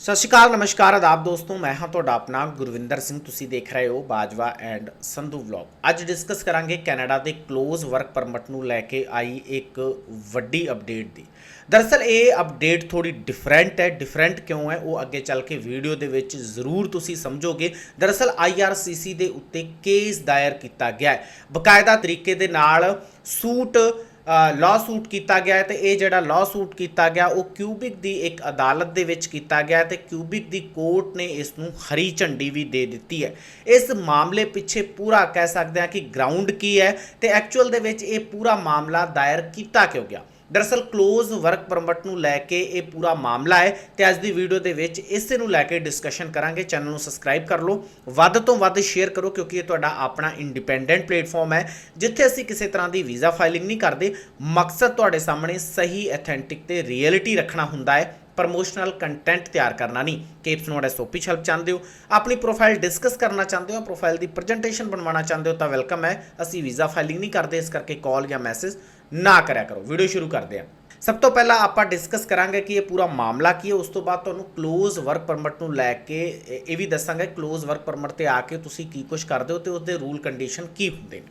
ਸਤਿ ਸ਼੍ਰੀ ਅਕਾਲ, ਨਮਸਕਾਰ, ਆਦਾਬ ਦੋਸਤੋ, ਮੈਂ ਹਾਂ ਤੁਹਾਡਾ ਆਪਣਾ ਗੁਰਵਿੰਦਰ ਸਿੰਘ, ਤੁਸੀਂ ਦੇਖ ਰਹੇ ਹੋ ਬਾਜਵਾ ਐਂਡ ਸੰਧੂ ਵਲੌਗ। ਅੱਜ ਡਿਸਕਸ ਕਰਾਂਗੇ ਕੈਨੇਡਾ ਦੇ ক্লোਜ਼ ਵਰਕ ਪਰਮਿਟ ਨੂੰ ਲੈ ਕੇ ਆਈ ਇੱਕ ਵੱਡੀ ਅਪਡੇਟ ਦੀ। ਦਰਅਸਲ ਇਹ ਅਪਡੇਟ ਥੋੜੀ ਡਿਫਰੈਂਟ ਹੈ ਡਿਫਰੈਂਟ ਕਿਉਂ ਹੈ, ਉਹ ਅੱਗੇ ਚੱਲ ਕੇ ਵੀਡੀਓ ਦੇ ਵਿੱਚ ਜ਼ਰੂਰ ਤੁਸੀਂ ਸਮਝੋਗੇ। ਦਰਅਸਲ IRCC ਦੇ ਉੱਤੇ ਕੇਸ ਦਾਇਰ ਕੀਤਾ ਗਿਆ ਹੈ। ਬਕਾਇਦਾ ਤਰੀਕੇ ਦੇ ਨਾਲ ਸੂਟ ਲਾਅ ਸੂਟ ਕੀਤਾ ਗਿਆ ਹੈ ਤੇ ਇਹ ਜਿਹੜਾ ਲਾਅ ਸੂਟ ਕੀਤਾ ਗਿਆ, ਉਹ ਕਿਊਬਿਕ ਦੀ ਇੱਕ ਅਦਾਲਤ ਦੇ ਵਿੱਚ ਕੀਤਾ ਗਿਆ ਹੈ ਤੇ ਕਿਊਬਿਕ ਦੀ ਕੋਰਟ ਨੇ ਇਸ ਨੂੰ ਹਰੀ ਝੰਡੀ ਵੀ ਦੇ ਦਿੱਤੀ ਹੈ। ਇਸ ਮਾਮਲੇ ਪਿੱਛੇ ਪੂਰਾ ਕਹਿ ਸਕਦੇ ਹਾਂ ਕਿ ਗਰਾਊਂਡ ਕੀ ਹੈ ਤੇ ਐਕਚੁਅਲ ਦੇ ਵਿੱਚ ਇਹ ਪੂਰਾ ਮਾਮਲਾ ਦਾਇਰ ਕੀਤਾ ਕਿਉਂ ਗਿਆ? ਦਰਅਸਲ ক্লোਜ਼ ਵਰਕ ਪਰਮਿਟ ਨੂੰ ਲੈ ਕੇ ਇਹ ਪੂਰਾ ਮਾਮਲਾ ਹੈ ਤੇ ਅੱਜ ਦੀ ਵੀਡੀਓ ਦੇ ਵਿੱਚ ਇਸੇ ਨੂੰ ਲੈ ਕੇ ਡਿਸਕਸ਼ਨ ਕਰਾਂਗੇ। ਚੈਨਲ ਨੂੰ ਸਬਸਕ੍ਰਾਈਬ ਕਰ ਲਓ। ਵੱਧ ਤੋਂ ਵੱਧ ਸ਼ੇਅਰ ਕਰੋ ਕਿਉਂਕਿ ਇਹ ਤੁਹਾਡਾ ਆਪਣਾ ਇੰਡੀਪੈਂਡੈਂਟ ਪਲੇਟਫਾਰਮ ਹੈ, ਜਿੱਥੇ ਅਸੀਂ ਕਿਸੇ ਤਰ੍ਹਾਂ ਦੀ ਵੀਜ਼ਾ ਫਾਈਲਿੰਗ ਨਹੀਂ ਕਰਦੇ। ਮਕਸਦ ਤੁਹਾਡੇ ਸਾਹਮਣੇ ਸਹੀ ਅਥੈਂਟਿਕ ਤੇ ਰਿਐਲਿਟੀ ਰੱਖਣਾ ਹੁੰਦਾ ਹੈ। ਪ੍ਰਮੋਸ਼ਨਲ ਕੰਟੈਂਟ ਤਿਆਰ ਕਰਨਾ ਨਹੀਂ। ਕੇਪਸ ਨੋਟ ਐਸਓਪੀ ਹੈਲਪ ਚਾਹੁੰਦੇ ਹੋ। ਆਪਣੀ ਪ੍ਰੋਫਾਈਲ ਡਿਸਕਸ ਕਰਨਾ ਚਾਹੁੰਦੇ ਹੋ ਪ੍ਰੋਫਾਈਲ ਦੀ ਪ੍ਰੈਜੈਂਟੇਸ਼ਨ ਬਣਵਾਉਣਾ ਚਾਹੁੰਦੇ ਹੋ ਤਾਂ ਵੈਲਕਮ ਹੈ। ਅਸੀਂ ਵੀਜ਼ਾ ਫਾਈਲਿੰਗ ਨਹੀਂ ਕਰਦੇ, ਇਸ ਕਰਕੇ ਕਾਲ ਜਾਂ ਮੈਸੇਜ ਨਾ ਕਰਿਆ ਕਰੋ। ਵੀਡੀਓ ਸ਼ੁਰੂ ਕਰਦੇ ਹਾਂ। ਸਭ ਤੋਂ ਪਹਿਲਾਂ ਆਪਾਂ ਡਿਸਕਸ ਕਰਾਂਗੇ ਕਿ ਇਹ ਪੂਰਾ ਮਾਮਲਾ ਕੀ ਹੈ। ਉਸ ਤੋਂ ਬਾਅਦ ਤੁਹਾਨੂੰ ਕਲੋਜ਼ ਵਰਕ ਪਰਮਿਟ ਨੂੰ ਲੈ ਕੇ ਇਹ ਵੀ ਦੱਸਾਂਗਾ। ਕਲੋਜ਼ ਵਰਕ ਪਰਮਿਟ ਤੇ ਆ ਕੇ ਤੁਸੀਂ ਕੀ ਕੁਝ ਕਰਦੇ ਹੋ ਤੇ ਉਸਦੇ ਰੂਲ ਕੰਡੀਸ਼ਨ ਕੀ ਹੁੰਦੇ ਨੇ।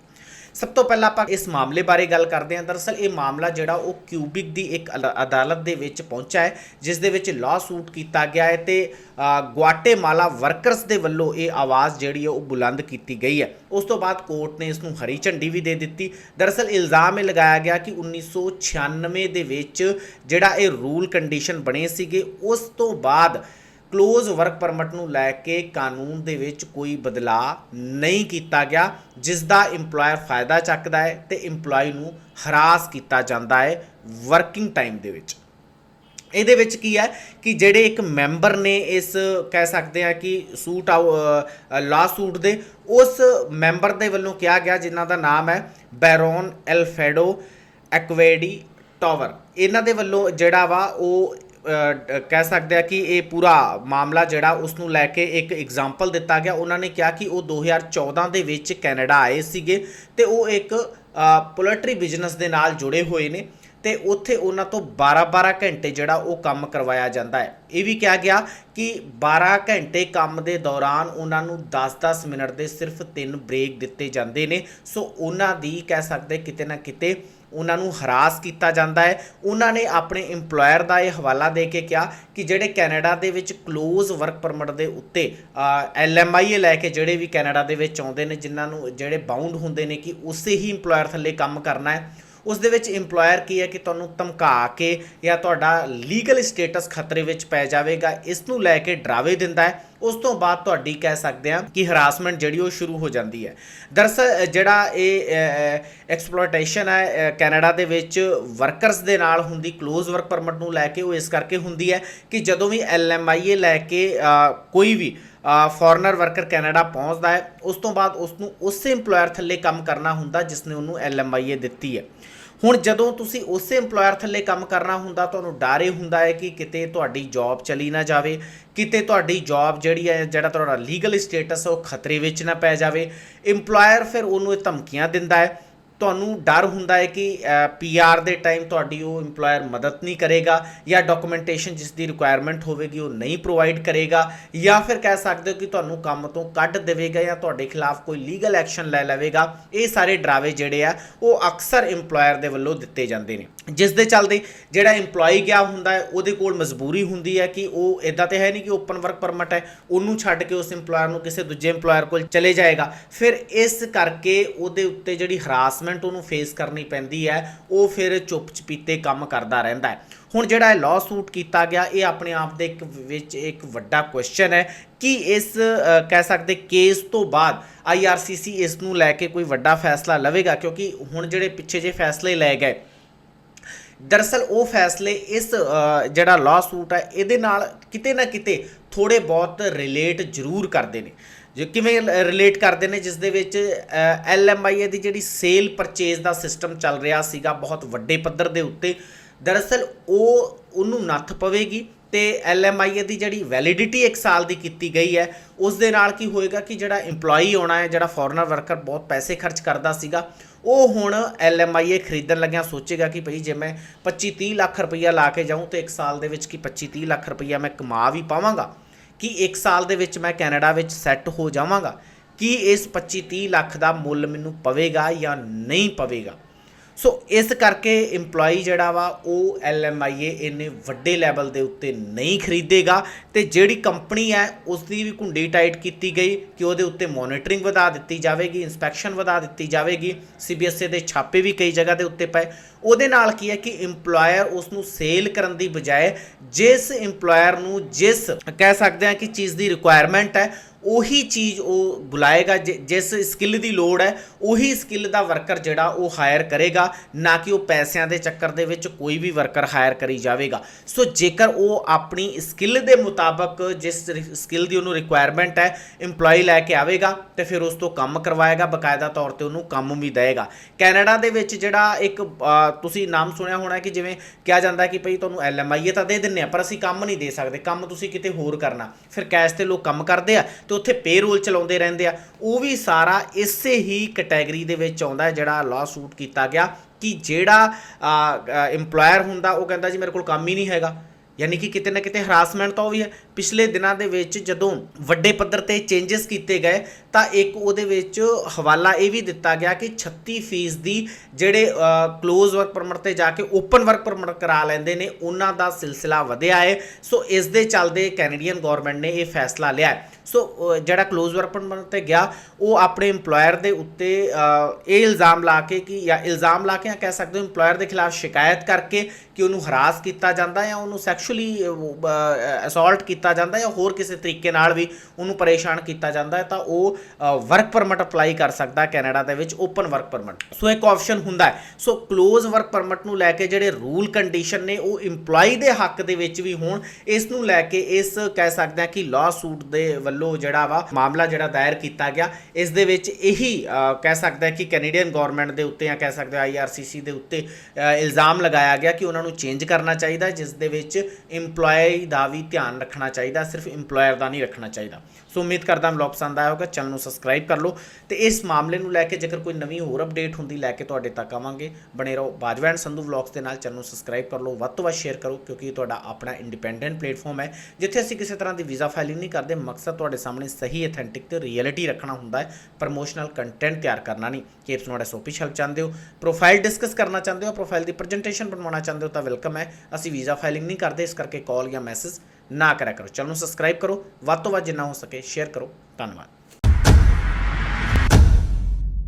ਸਭ ਤੋਂ ਪਹਿਲਾਂ ਆਪਾਂ ਇਸ ਮਾਮਲੇ ਬਾਰੇ ਗੱਲ ਕਰਦੇ ਹਾਂ। ਦਰਅਸਲ ਇਹ ਮਾਮਲਾ ਜਿਹੜਾ ਉਹ ਕਿਊਬਿਕ ਦੀ ਇੱਕ ਅਲ- ਅਦਾਲਤ ਦੇ ਵਿੱਚ ਪਹੁੰਚਾ ਹੈ ਜਿਸ ਦੇ ਵਿੱਚ ਲਾਅ ਸੂਟ ਕੀਤਾ ਗਿਆ ਹੈ ਤੇ ਅ, ਗੁਆਟੇਮਾਲਾ ਵਰਕਰਸ ਦੇ ਵੱਲੋਂ ਇਹ ਆਵਾਜ਼ ਜਿਹੜੀ ਹੈ ਉਹ ਬੁਲੰਦ ਕੀਤੀ ਗਈ ਹੈ। ਉਸ ਤੋਂ ਬਾਅਦ ਕੋਰਟ ਨੇ ਇਸ ਨੂੰ ਹਰੀ ਝੰਡੀ ਵੀ ਦੇ ਦਿੱਤੀ। ਦਰਅਸਲ ਇਲਜ਼ਾਮ ਇਹ ਲਗਾਇਆ ਗਿਆ ਕਿ 1996 ਦੇ ਵਿੱਚ ਜਿਹੜਾ ਇਹ ਰੂਲ ਕੰਡੀਸ਼ਨ ਬਣੇ ਸੀਗੇ ਉਸ ਤੋਂ ਬਾਅਦ ক্লোਜ਼ ਵਰਕ ਪਰਮਿਟ ਨੂੰ ਲੈ ਕੇ ਕਾਨੂੰਨ ਦੇ ਵਿੱਚ ਕੋਈ ਬਦਲਾਅ ਨਹੀਂ ਕੀਤਾ ਗਿਆ ਜਿਸ ਦਾ EMPLOYER ਫਾਇਦਾ ਚੱਕਦਾ ਹੈ ਤੇ EMPLOYEE ਨੂੰ ਹਰਾਸ ਕੀਤਾ ਜਾਂਦਾ ਹੈ ਵਰਕਿੰਗ ਟਾਈਮ ਦੇ ਵਿੱਚ। ਇਹਦੇ ਵਿੱਚ ਕੀ ਹੈ ਕਿ ਜਿਹੜੇ ਇੱਕ ਮੈਂਬਰ ਨੇ ਇਸ, ਕਹਿ ਸਕਦੇ ਆ ਕਿ ਸੂਟ ਲਾ ਸੂਟ ਦੇ, ਉਸ ਮੈਂਬਰ ਦੇ ਵੱਲੋਂ ਕਿਹਾ ਗਿਆ, ਜਿਨ੍ਹਾਂ ਦਾ ਨਾਮ ਹੈ ਬੈਰੋਨ ਐਲਫੈਡੋ ਐਕਵੇਡੀ ਟਾਵਰ ਇਹਨਾਂ ਦੇ ਵੱਲੋਂ ਜਿਹੜਾ ਵਾ ਉਹ ਕਹਿ ਸਕਦੇ ਆ ਕਿ ਇਹ ਪੂਰਾ ਮਾਮਲਾ ਜਿਹੜਾ ਉਸ ਨੂੰ ਲੈ ਕੇ ਇੱਕ ਐਗਜ਼ਾਮਪਲ ਦਿੱਤਾ ਗਿਆ। ਉਹਨਾਂ ਨੇ ਕਿਹਾ ਕਿ ਉਹ 2014 ਦੇ ਵਿੱਚ ਕੈਨੇਡਾ ਆਏ ਸੀਗੇ ਤੇ ਉਹ ਇੱਕ ਪੋਲਟਰੀ ਬਿਜ਼ਨਸ ਦੇ ਨਾਲ ਜੁੜੇ ਹੋਏ ਨੇ ਤੇ ਉੱਥੇ ਉਹਨਾਂ ਤੋਂ 12-12 ਘੰਟੇ ਜਿਹੜਾ ਉਹ ਕੰਮ ਕਰਵਾਇਆ ਜਾਂਦਾ ਹੈ। ਇਹ ਵੀ ਕਿਹਾ ਗਿਆ ਕਿ 12 ਘੰਟੇ ਕੰਮ ਦੇ ਦੌਰਾਨ ਉਹਨਾਂ ਨੂੰ 10-10 ਮਿੰਟ ਦੇ ਸਿਰਫ ਤਿੰਨ ਬ੍ਰੇਕ ਦਿੱਤੇ ਜਾਂਦੇ ਨੇ। ਸੋ ਉਹਨਾਂ ਦੀ ਕਹਿ ਸਕਦੇ ਕਿਤੇ ਨਾ ਕਿਤੇ ਉਹਨਾਂ ਨੂੰ ਹਰਾਸ ਕੀਤਾ ਜਾਂਦਾ ਹੈ। ਉਹਨਾਂ ਨੇ ਆਪਣੇ EMPLOYER ਦਾ ਇਹ ਹਵਾਲਾ ਦੇ ਕੇ ਕਿਹਾ ਕਿ ਜਿਹੜੇ ਕੈਨੇਡਾ ਦੇ ਵਿੱਚ ক্লোਜ਼ ਵਰਕ ਪਰਮਿਟ ਦੇ ਉੱਤੇ ਐਲਐਮਆਈਏ ਲੈ ਕੇ ਜਿਹੜੇ ਵੀ ਕੈਨੇਡਾ ਦੇ ਵਿੱਚ ਆਉਂਦੇ ਨੇ, ਜਿਨ੍ਹਾਂ ਨੂੰ ਜਿਹੜੇ ਬਾਉਂਡ ਹੁੰਦੇ ਨੇ ਕਿ ਉਸੇ ਹੀ EMPLOYER ਥੱਲੇ ਕੰਮ ਕਰਨਾ ਹੈ। ਉਸ ਦੇ ਵਿੱਚ EMPLOYER ਕੀ ਹੈ ਕਿ ਤੁਹਾਨੂੰ ਧਮਕਾ ਕੇ ਜਾਂ ਤੁਹਾਡਾ ਲੀਗਲ ਸਟੇਟਸ ਖਤਰੇ ਵਿੱਚ ਪੈ ਜਾਵੇਗਾ, ਇਸ ਨੂੰ ਲੈ ਕੇ ਡਰਾਵੇ ਦਿੰਦਾ ਹੈ। ਉਸ ਤੋਂ ਬਾਅਦ ਤੁਹਾਡੀ ਕਹਿ ਸਕਦੇ ਹਾਂ ਕਿ ਹਰਾਸਮੈਂਟ ਜਿਹੜੀ ਉਹ ਸ਼ੁਰੂ ਹੋ ਜਾਂਦੀ ਹੈ। ਦਰਅਸਲ ਜਿਹੜਾ ਇਹ ਐਕਸਪਲੋਇਟੇਸ਼ਨ ਹੈ ਕੈਨੇਡਾ ਦੇ ਵਿੱਚ ਵਰਕਰਸ ਦੇ ਨਾਲ ਹੁੰਦੀ ক্লোਜ਼ ਵਰਕ ਪਰਮਿਟ ਨੂੰ ਲੈ ਕੇ ਉਹ ਇਸ ਕਰਕੇ ਹੁੰਦੀ ਹੈ ਕਿ ਜਦੋਂ ਵੀ ਐਲਐਮਆਈਏ ਲੈ ਕੇ ਕੋਈ ਵੀ ਫੋਰਨਰ ਵਰਕਰ ਕੈਨੇਡਾ ਪਹੁੰਚਦਾ ਹੈ, ਉਸ ਤੋਂ ਬਾਅਦ ਉਸ ਨੂੰ ਉਸੇ EMPLOYER ਥੱਲੇ ਕੰਮ ਕਰਨਾ ਹੁੰਦਾ ਜਿਸ ਨੇ ਉਹਨੂੰ ਐਲਐਮਆਈਏ ਦਿੱਤੀ ਹੈ। ਹੁਣ ਜਦੋਂ ਤੁਸੀਂ ਉਸੇ EMPLOYER ਥੱਲੇ ਕੰਮ ਕਰਨਾ ਹੁੰਦਾ, ਤੁਹਾਨੂੰ ਡਰ ਇਹ ਹੁੰਦਾ ਹੈ ਕਿ ਕਿਤੇ ਤੁਹਾਡੀ ਜੌਬ ਚਲੀ ਨਾ ਜਾਵੇ, ਕਿਤੇ ਤੁਹਾਡੀ ਜੌਬ ਜਿਹੜੀ ਹੈ, ਜਿਹੜਾ ਤੁਹਾਡਾ ਲੀਗਲ ਸਟੇਟਸ ਉਹ ਖਤਰੇ ਵਿੱਚ ਨਾ ਪੈ ਜਾਵੇ। EMPLOYER ਫਿਰ ਉਹਨੂੰ ਇਹ ਧਮਕੀਆਂ ਦਿੰਦਾ ਹੈ। ਤੁਹਾਨੂੰ ਡਰ ਹੁੰਦਾ ਹੈ ਕਿ ਪੀਆਰ ਦੇ ਟਾਈਮ ਤੁਹਾਡੀ ਉਹ EMPLOYER ਮਦਦ ਨਹੀਂ ਕਰੇਗਾ ਜਾਂ ਡਾਕੂਮੈਂਟੇਸ਼ਨ ਜਿਸ ਦੀ ਰਿਕੁਆਇਰਮੈਂਟ ਹੋਵੇਗੀ ਉਹ ਨਹੀਂ ਪ੍ਰੋਵਾਈਡ ਕਰੇਗਾ ਜਾਂ ਫਿਰ ਕਹਿ ਸਕਦੇ ਹੋ ਕਿ ਤੁਹਾਨੂੰ ਕੰਮ ਤੋਂ ਕੱਢ ਦੇਵੇਗਾ ਜਾਂ ਤੁਹਾਡੇ ਖਿਲਾਫ ਕੋਈ ਲੀਗਲ ਐਕਸ਼ਨ ਲੈ ਲਵੇਗਾ। ਇਹ ਸਾਰੇ ਡਰਾਵੇ ਜਿਹੜੇ ਆ, ਉਹ ਅਕਸਰ EMPLOYER ਦੇ ਵੱਲੋਂ ਦਿੱਤੇ ਜਾਂਦੇ ਨੇ। ਜਿਸ ਦੇ ਚੱਲਦੇ ਜਿਹੜਾ EMPLOYEE ਗਿਆ ਹੁੰਦਾ ਹੈ, ਉਹਦੇ ਕੋਲ ਮਜਬੂਰੀ ਹੁੰਦੀ ਹੈ ਕਿ ਉਹ ਇਦਾਂ ਤੇ ਹੈ ਨਹੀਂ ਕਿ ਓਪਨ ਵਰਕ ਪਰਮਿਟ ਹੈ, ਉਹਨੂੰ ਛੱਡ ਕੇ ਉਸ EMPLOYER ਨੂੰ ਕਿਸੇ ਦੂਜੇ EMPLOYER ਕੋਲ ਚਲੇ ਜਾਏਗਾ। ਫਿਰ ਇਸ ਕਰਕੇ ਉਹਦੇ ਉੱਤੇ ਜਿਹੜੀ ਹਰਾਸਮੈਂਟ ਉਹਨੂੰ ਫੇਸ ਕਰਨੀ ਪੈਂਦੀ ਹੈ, ਉਹ ਫਿਰ ਚੁੱਪ ਚਪੀਤੇ ਕੰਮ ਕਰਦਾ ਰਹਿੰਦਾ ਹੈ। ਹੁਣ ਜਿਹੜਾ ਇਹ ਲਾਅ ਸੂਟ ਕੀਤਾ ਗਿਆ, ਇਹ ਆਪਣੇ ਆਪ ਦੇ ਇੱਕ ਵਿੱਚ ਇੱਕ ਵੱਡਾ ਕੁਐਸਚਨ ਹੈ ਕਿ ਇਸ ਕਹਿ ਸਕਦੇ ਕੇਸ ਤੋਂ ਬਾਅਦ IRCC ਇਸ ਨੂੰ ਲੈ ਕੇ ਕੋਈ ਵੱਡਾ ਫੈਸਲਾ ਲਵੇਗਾ? ਕਿਉਂਕਿ ਹੁਣ ਜਿਹੜੇ ਪਿੱਛੇ ਜੇ ਫੈਸਲੇ ਲਏ ਗਏ, ਦਰਅਸਲ ਉਹ ਫੈਸਲੇ ਇਸ ਜਿਹੜਾ ਲਾਅ ਸੂਟ ਹੈ, ਇਹਦੇ ਨਾਲ ਕਿਤੇ ਨਾ ਕਿਤੇ ਥੋੜੇ ਬਹੁਤ ਰਿਲੇਟ ਜ਼ਰੂਰ ਕਰਦੇ ਨੇ। ਜੋ ਕਿਵੇਂ ਰਿਲੇਟ ਕਰਦੇ ਨੇ, ਜਿਸ ਦੇ ਵਿੱਚ ਐਲਐਮਆਈਏ ਦੀ ਜਿਹੜੀ ਸੇਲ ਪਰਚੇਜ਼ ਦਾ ਸਿਸਟਮ ਚੱਲ ਰਿਹਾ ਸੀਗਾ ਬਹੁਤ ਵੱਡੇ ਪੱਧਰ ਦੇ ਉੱਤੇ, ਦਰਅਸਲ ਉਹ, ਉਹਨੂੰ ਨੱਥ ਪਵੇਗੀ ਤੇ ਐਲਐਮਆਈਏ ਦੀ ਜਿਹੜੀ ਵੈਲਿਡਿਟੀ 1 ਸਾਲ ਦੀ ਕੀਤੀ ਗਈ ਹੈ, ਉਸ ਦੇ ਨਾਲ ਕੀ ਹੋਏਗਾ ਕਿ ਜਿਹੜਾ EMPLOYEE ਆਉਣਾ ਹੈ, ਜਿਹੜਾ ਫੋਰਨਰ ਵਰਕਰ ਬਹੁਤ ਪੈਸੇ ਖਰਚ ਕਰਦਾ ਸੀਗਾ, ਉਹ ਹੁਣ ਐਲਐਮਆਈਏ ਖਰੀਦਣ ਲੱਗਿਆ ਸੋਚੇਗਾ ਕਿ ਭਈ ਜੇ ਮੈਂ 25 30 ਲੱਖ ਰੁਪਈਆ ਲਾ ਕੇ ਜਾਊਂ ਤੇ ਇੱਕ ਸਾਲ ਦੇ ਵਿੱਚ ਕੀ 25 30 ਲੱਖ ਰੁਪਈਆ ਮੈਂ ਕਮਾ ਵੀ ਪਾਵਾਂਗਾ। ਕਿ ਇੱਕ ਸਾਲ ਦੇ ਵਿੱਚ ਮੈਂ ਕੈਨੇਡਾ ਵਿੱਚ ਸੈੱਟ ਹੋ ਜਾਵਾਂਗਾ? ਕੀ ਇਸ 25 30 ਲੱਖ ਦਾ ਮੁੱਲ ਮੈਨੂੰ ਪਵੇਗਾ ਜਾਂ ਨਹੀਂ ਪਵੇਗਾ? ਸੋ ਇਸ ਕਰਕੇ EMPLOYE ਜਿਹੜਾ ਵਾ, ਉਹ LMIA ਇੰਨੇ ਵੱਡੇ ਲੈਵਲ ਦੇ ਉੱਤੇ ਨਹੀਂ ਖਰੀਦੇਗਾ ਤੇ ਜਿਹੜੀ ਕੰਪਨੀ ਹੈ ਉਸ ਦੀ ਵੀ ਘੁੰਡੀ ਟਾਈਟ ਕੀਤੀ ਗਈ ਕਿ ਉਹਦੇ ਉੱਤੇ ਮੋਨੀਟਰਿੰਗ ਵਧਾ ਦਿੱਤੀ ਜਾਵੇਗੀ ਇਨਸਪੈਕਸ਼ਨ ਵਧਾ ਦਿੱਤੀ ਜਾਵੇਗੀ CBSE ਦੇ ਛਾਪੇ ਵੀ ਕਈ ਜਗ੍ਹਾ ਦੇ ਉੱਤੇ ਪਏ। ਉਹਦੇ ਨਾਲ ਕੀ ਹੈ ਕਿ EMPLOYER ਉਸ ਨੂੰ ਸੇਲ ਕਰਨ ਦੀ ਬਜਾਏ ਜਿਸ EMPLOYER ਨੂੰ ਜਿਸ ਕਹਿ ਸਕਦੇ ਹਾਂ ਕਿ ਚੀਜ਼ ਦੀ ਰਿਕੁਆਇਰਮੈਂਟ ਹੈ ਉਹੀ ਚੀਜ਼ ਉਹ ਬੁਲਾਏਗਾ ਜਿਸ ਸਕਿੱਲ ਦੀ ਲੋੜ ਹੈ, ਉਹੀ ਸਕਿੱਲ ਦਾ ਵਰਕਰ ਜਿਹੜਾ ਉਹ ਹਾਇਰ ਕਰੇਗਾ, ਨਾ ਕਿ ਉਹ ਪੈਸਿਆਂ ਦੇ ਚੱਕਰ ਦੇ ਵਿੱਚ ਕੋਈ ਵੀ ਵਰਕਰ ਹਾਇਰ ਕਰੀ ਜਾਵੇਗਾ। ਸੋ ਜੇਕਰ ਉਹ ਆਪਣੀ ਸਕਿੱਲ ਦੇ ਮੁਤਾਬਕ ਜਿਸ ਸਕਿੱਲ ਦੀ ਉਹਨੂੰ ਰਿਕੁਆਇਰਮੈਂਟ ਹੈ EMPLOYE ਲੈ ਕੇ ਆਵੇਗਾ, ਤੇ ਫਿਰ ਉਸ ਤੋਂ ਕੰਮ ਕਰਵਾਏਗਾ, ਬਕਾਇਦਾ ਤੌਰ ਤੇ ਉਹਨੂੰ ਕੰਮ ਵੀ ਦੇਵੇਗਾ। ਕੈਨੇਡਾ ਦੇ ਵਿੱਚ ਜਿਹੜਾ ਇੱਕ ਤੁਸੀਂ ਨਾਮ ਸੁਣਿਆ ਹੋਣਾ ਕਿ ਜਿਵੇਂ ਕਿਹਾ ਜਾਂਦਾ ਕਿ ਭਈ ਤੁਹਾਨੂੰ LMIA ਤਾਂ ਦੇ ਦਿੰਨੇ ਆ, ਪਰ ਅਸੀਂ ਕੰਮ ਨਹੀਂ ਦੇ ਸਕਦੇ, ਕੰਮ ਤੁਸੀਂ ਕਿਤੇ ਹੋਰ ਕਰਨਾ। ਫਿਰ ਕੈਸ਼ ਤੇ ਲੋਕ ਕੰਮ ਕਰਦੇ ਆ ਤੇ ਉੱਥੇ ਪੇਰੋਲ ਚਲਾਉਂਦੇ ਰਹਿੰਦੇ ਆ। ਉਹ ਵੀ ਸਾਰਾ ਇਸੇ ਹੀ ਕੈਟਾਗਰੀ ਦੇ ਵਿੱਚ ਆਉਂਦਾ ਜਿਹੜਾ ਲਾ ਸੂਟ ਕੀਤਾ ਗਿਆ ਕਿ ਜਿਹੜਾ EMPLOYER ਹੁੰਦਾ, ਉਹ ਕਹਿੰਦਾ ਜੀ ਮੇਰੇ ਕੋਲ ਕੰਮ ਹੀ ਨਹੀਂ ਹੈਗਾ। ਯਾਨੀ ਕਿ ਕਿਤੇ ਨਾ ਕਿਤੇ ਹਰਾਸਮੈਂਟ ਤਾਂ ਉਹ ਵੀ ਹੈ। ਪਿਛਲੇ ਦਿਨਾਂ ਦੇ ਵਿੱਚ ਜਦੋਂ ਵੱਡੇ ਪੱਧਰ ਤੇ ਚੇਂਜਸ ਕੀਤੇ ਗਏ, ਤਾਂ ਇੱਕ ਉਹਦੇ ਵਿੱਚ ਹਵਾਲਾ ਇਹ ਵੀ ਦਿੱਤਾ ਗਿਆ ਕਿ 36% ਦੀ ਜਿਹੜੇ ক্লোਜ਼ ਵਰਕ ਪਰਮਿਟ ਤੇ ਜਾ ਕੇ ਓਪਨ ਵਰਕ ਪਰਮਿਟ ਕਰਾ ਲੈਂਦੇ ਨੇ, ਉਹਨਾਂ ਦਾ ਸਿਲਸਿਲਾ ਵਧਿਆ ਹੈ। ਸੋ ਇਸ ਦੇ ਚੱਲਦੇ ਕੈਨੇਡੀਅਨ ਗਵਰਨਮੈਂਟ ਨੇ ਇਹ ਫੈਸਲਾ ਲਿਆ ਹੈ। ਸੋ ਜਿਹੜਾ ਕਲੋਜ਼ ਵਰਪਨ ਤੇ ਗਿਆ, ਉਹ ਆਪਣੇ EMPLOYER ਦੇ ਉੱਤੇ ਇਹ ਇਲਜ਼ਾਮ ਲਾ ਕੇ ਕਿ ਜਾਂ ਇਲਜ਼ਾਮ ਲਾ ਕੇ ਜਾਂ ਕਹਿ ਸਕਦੇ ਹੋ EMPLOYER ਦੇ ਖਿਲਾਫ ਸ਼ਿਕਾਇਤ ਕਰਕੇ ਕਿ ਉਹਨੂੰ ਹਰਾਸ ਕੀਤਾ ਜਾਂਦਾ ਜਾਂ ਉਹਨੂੰ ਸੈਕਸ਼ੂਅਲੀ ਅਸੌਲਟ ਕੀਤਾ ਜਾਂਦਾ ਜਾਂ ਹੋਰ ਕਿਸੇ ਤਰੀਕੇ ਨਾਲ ਵੀ ਉਹਨੂੰ ਪਰੇਸ਼ਾਨ ਕੀਤਾ ਜਾਂਦਾ ਹੈ, ਤਾਂ ਉਹ ਵਰਕ ਪਰਮਿਟ ਅਪਲਾਈ ਕਰ ਸਕਦਾ ਕੈਨੇਡਾ ਦੇ ਵਿੱਚ ਓਪਨ ਵਰਕ ਪਰਮਿਟ ਸੋ ਇੱਕ ਆਪਸ਼ਨ ਹੁੰਦਾ ਹੈ। ਸੋ ক্লোਜ਼ ਵਰਕ ਪਰਮਿਟ ਨੂੰ ਲੈ ਕੇ ਜਿਹੜੇ ਰੂਲ ਕੰਡੀਸ਼ਨ ਨੇ, ਉਹ EMPLOYEE ਦੇ ਹੱਕ ਦੇ ਵਿੱਚ ਵੀ ਹੋਣ, ਇਸ ਨੂੰ ਲੈ ਕੇ ਇਸ, ਕਹਿ ਸਕਦੇ ਸਕਦਾ ਕਿ ਲਾਅ ਸੂਟ ਦੇ ਵੱਲੋਂ ਜਿਹੜਾ ਵਾ ਮਾਮਲਾ ਜਿਹੜਾ ਦਾਇਰ ਕੀਤਾ ਗਿਆ, ਇਸ ਦੇ ਵਿੱਚ ਇਹੀ ਕਹਿ ਸਕਦਾ ਕਿ ਕੈਨੇਡੀਅਨ ਗਵਰਨਮੈਂਟ ਦੇ ਉੱਤੇ ਜਾਂ ਕਹਿ ਸਕਦੇ ਹੋ IRCC ਦੇ ਉੱਤੇ ਇਲਜ਼ਾਮ ਲਗਾਇਆ ਗਿਆ ਕਿ ਉਹਨਾਂ ਨੂੰ ਚੇਂਜ ਕਰਨਾ ਚਾਹੀਦਾ, ਜਿਸ ਦੇ ਵਿੱਚ EMPLOYE ਦਾ ਵੀ ਧਿਆਨ ਰੱਖਣਾ ਚਾਹੀਦਾ, ਸਿਰਫ EMPLOYER ਦਾ ਨਹੀਂ ਰੱਖਣਾ ਚਾਹੀਦਾ। ਸੋ ਉਮੀਦ ਕਰਦਾ ਵਲੌਗ ਪਸੰਦ ਆਇਆ ਹੋਗਾ ਚੈਨਲ ਨੂੰ ਸਬਸਕ੍ਰਾਈਬ ਕਰ ਲਓ ਤੇ ਇਸ ਮਾਮਲੇ ਨੂੰ ਲੈ ਕੇ ਜੇਕਰ ਕੋਈ ਨਵੀਂ ਹੋਰ ਅਪਡੇਟ ਹੁੰਦੀ, ਲੈ ਕੇ ਤੁਹਾਡੇ ਤੱਕ ਆਵਾਂਗੇ। ਬਣੇ ਰਹੋ ਬਾਜਵਾ ਐਂਡ ਸੰਧੂ ਵਲੌਗਸ ਦੇ ਨਾਲ ਚੈਨਲ ਨੂੰ ਸਬਸਕ੍ਰਾਈਬ ਕਰ ਲਓ, ਵੱਧ ਤੋਂ ਵੱਧ ਸ਼ੇਅਰ ਕਰੋ, ਕਿਉਂਕਿ ਇਹ ਤੁਹਾਡਾ ਆਪਣਾ ਇੰਡੀਪੈਂਡੈਂਟ ਪਲੇਟਫਾਰਮ ਹੈ, ਜਿੱਥੇ ਅਸੀਂ ਕਿਸੇ ਤਰ੍ਹਾਂ ਦੀ ਵੀਜ਼ਾ ਫਾਈਲਿੰਗ ਨਹੀਂ ਕਰਦੇ, ਮਕਸਦ ਤੁਹਾਡੇ ਸਾਹਮਣੇ ਸਹੀ ਅਥੈਂਟਿਕ ਤੇ ਰਿਐਲਿਟੀ ਰੱਖਣਾ ਹੁੰਦਾ ਹੈ ਪ੍ਰਮੋਸ਼ਨਲ ਕੰਟੈਂਟ ਤਿਆਰ ਕਰਨਾ ਨਹੀਂ। ਕੇਪਸ ਨੋਟ ਐਸਓਪੀ ਹੈਲਪ ਚਾਹੁੰਦੇ ਹੋ ਪ੍ਰੋਫਾਈਲ ਡਿਸਕਸ ਕਰਨਾ ਚਾਹੁੰਦੇ ਹੋ ਪ੍ਰੋਫਾਈਲ ਦੀ ਪ੍ਰੈਜੈਂਟੇਸ਼ਨ ਬਣਵਾਉਣਾ ਚਾਹੁੰਦੇ ਹੋ, ਤਾਂ ਵੈਲਕਮ ਹੈ। ਅਸੀਂ ਵੀਜ਼ਾ ਫਾਈਲਿੰਗ ਨਹੀਂ ਕਰਦੇ, ਇਸ ਕਰਕੇ ਕਾਲ ਜਾਂ ਮੈਸੇਜ ਨਾ ਕਰਿਆ ਕਰੋ। ਚੈਨਲ ਨੂੰ ਸਬਸਕ੍ਰਾਈਬ ਕਰੋ। ਵੱਧ ਤੋਂ ਵੱਧ ਜਿੰਨਾ ਹੋ ਸਕੇ ਸ਼ੇਅਰ ਕਰੋ। ਧੰਨਵਾਦ।